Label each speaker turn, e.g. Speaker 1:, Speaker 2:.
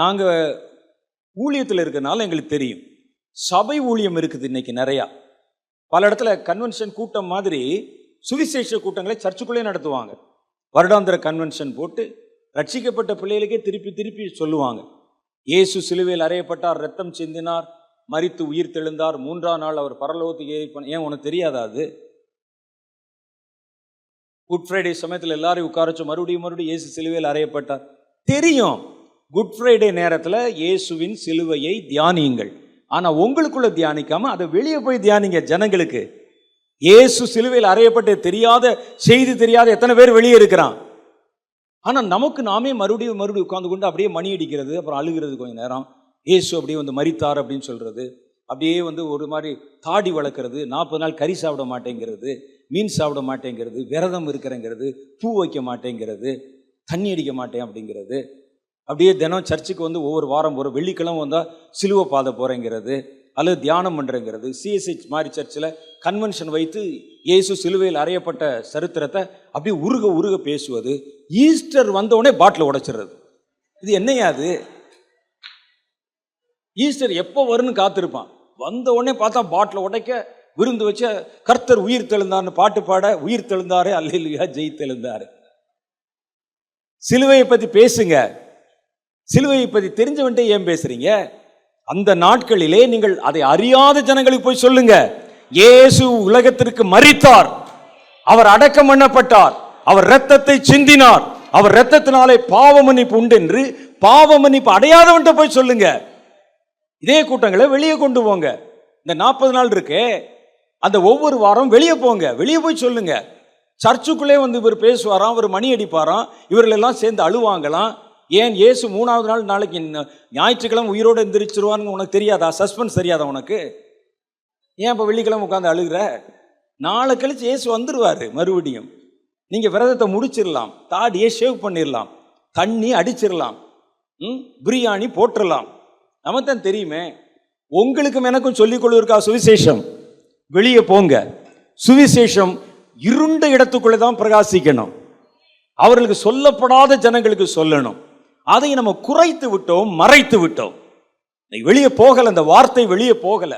Speaker 1: நாங்கள் ஊழியத்தில் இருக்கிறனால எங்களுக்கு தெரியும். சபை ஊழியம் இருக்குது இன்னைக்கு நிறையா. பல இடத்துல கன்வென்ஷன் கூட்டம் மாதிரி சுவிசேஷ கூட்டங்களை சர்ச்சுக்குள்ளே நடத்துவாங்க. வருடாந்திர கன்வென்ஷன் போட்டு ரட்சிக்கப்பட்ட பிள்ளைகளுக்கே திருப்பி திருப்பி சொல்லுவாங்க. இயேசு சிலுவையில் அறையப்பட்டார் ரத்தம் சிந்தினார் மறித்து உயிர் தெழுந்தார் மூன்றாம் நாள் அவர் பரலோகத்துக்கு ஏறி ஏன் உனக்கு தெரியாதா அது? குட் ஃப்ரைடே சமயத்தில் எல்லாரையும் உட்கார மறுபடியும் மறுபடியும் இயேசு சிலுவையில் அறையப்பட்டார். தெரியும். குட் ஃப்ரைடே நேரத்தில் இயேசுவின் சிலுவையை தியானியுங்கள். ஆனால் உங்களுக்குள்ள தியானிக்காமல் அதை வெளியே போய் தியானிங்க ஜனங்களுக்கு. இயேசு சிலுவையில் அறையப்பட்டு தெரியாத செய்தி தெரியாத எத்தனை பேர் வெளியே இருக்கிறான். ஆனால் நமக்கு நாமே மறுபடியும் மறுபடியும் உட்காந்து கொண்டு அப்படியே மணி அடிக்கிறது அப்புறம் அழுகிறது கொஞ்சம் நேரம். இயேசு அப்படியே வந்து மரித்தார் அப்படின்னு சொல்கிறது அப்படியே வந்து ஒரு மாதிரி தாடி வளர்க்குறது நாற்பது நாள் கறி சாப்பிட மாட்டேங்கிறது மீன் சாப்பிட மாட்டேங்கிறது விரதம் இருக்கிறேங்கிறது பூ வைக்க மாட்டேங்கிறது தண்ணி அடிக்க மாட்டேன் அப்படிங்கிறது. அப்படியே தினம் சர்ச்சுக்கு வந்து ஒவ்வொரு வாரம் ஒரு வெள்ளிக்கிழமை வந்தால் சிலுவை பாதை போகிறேங்கிறது அல்லது தியானம் பண்ணுறேங்கிறது சிஎஸ்ஹெச் மாதிரி சர்ச்சில் கன்வென்ஷன் வைத்து இயேசு சிலுவையில் அறையப்பட்ட சரித்திரத்தை அப்படியே உருக உருக பேசுவது ஈஸ்டர் வந்தவுடனே பாட்டில் உடைச்சிடுறது. இது என்னையா அது? ஈஸ்டர் எப்போ வரும்னு காத்திருப்பான். வந்த உடனே பார்த்தா பாட்டில் உடைக்க விருந்து வச்சு கர்த்தர் உயிர் தெழுந்தார்னு பாட்டு பாட உயிர் தெழுந்தாரு அல்லையா ஜெய் தெழுந்தாரு. சிலுவையை பற்றி பேசுங்க. சிலுவையை பற்றி தெரிஞ்சவன்ட்டே ஏன் பேசுறீங்க? அந்த நாட்களிலே நீங்கள் அதை அறியாத ஜனங்களுக்கு போய் சொல்லுங்க. இயேசு உலகத்திற்கு மறித்தார் அவர் அடக்கம் பண்ணப்பட்டார். அவர் ரத்தத்தை சிந்தினார். அவர் ரத்தத்தினாலே பாவ மன்னிப்பு உண்டு என்று பாவ மன்னிப்பு அடையாதவன்ட்ட போய் சொல்லுங்க. இதே கூட்டங்களை வெளியே கொண்டு போங்க. இந்த நாற்பது நாள் இருக்கே. அந்த ஒவ்வொரு வாரம் வெளியே போங்க. வெளியே போய் சொல்லுங்க. சர்ச்சுக்குள்ளே வந்து இவர் பேசுவாராம் இவர் மணி அடிப்பாராம் இவர்களெல்லாம் சேர்ந்து அழுவாங்களாம். ஏன் இயேசு மூணாவது நாள் நாளைக்கு ஞாயிற்றுக்கிழமை உயிரோடு எந்திரிச்சிருவான்னு உனக்கு தெரியாதா? சஸ்பென்ஸ் தெரியாதா உனக்கு? ஏன் இப்போ வெள்ளிக்கிழமை உட்காந்து அழுகிற? நாளை கழிச்சு இயேசு வந்துடுவார் மறுபடியும். நீங்கள் விரதத்தை முடிச்சிடலாம் தாடியை ஷேவ் பண்ணிடலாம் தண்ணி அடிச்சிடலாம் ம் பிரியாணி போட்டுடலாம் நமக்கு தான் தெரியுமே உங்களுக்கும் எனக்கும் சொல்லிக்கொள்வதற்கா சுவிசேஷம்? வெளியே போங்க. சுவிசேஷம் இருண்ட இடத்துக்குள்ளே தான் பிரகாசிக்கணும். அவர்களுக்கு சொல்லப்படாத ஜனங்களுக்கு சொல்லணும். அதை நம்ம குறைத்து விட்டோம் மறைத்து விட்டோம். வெளியே போகல அந்த வார்த்தை வெளியே போகல.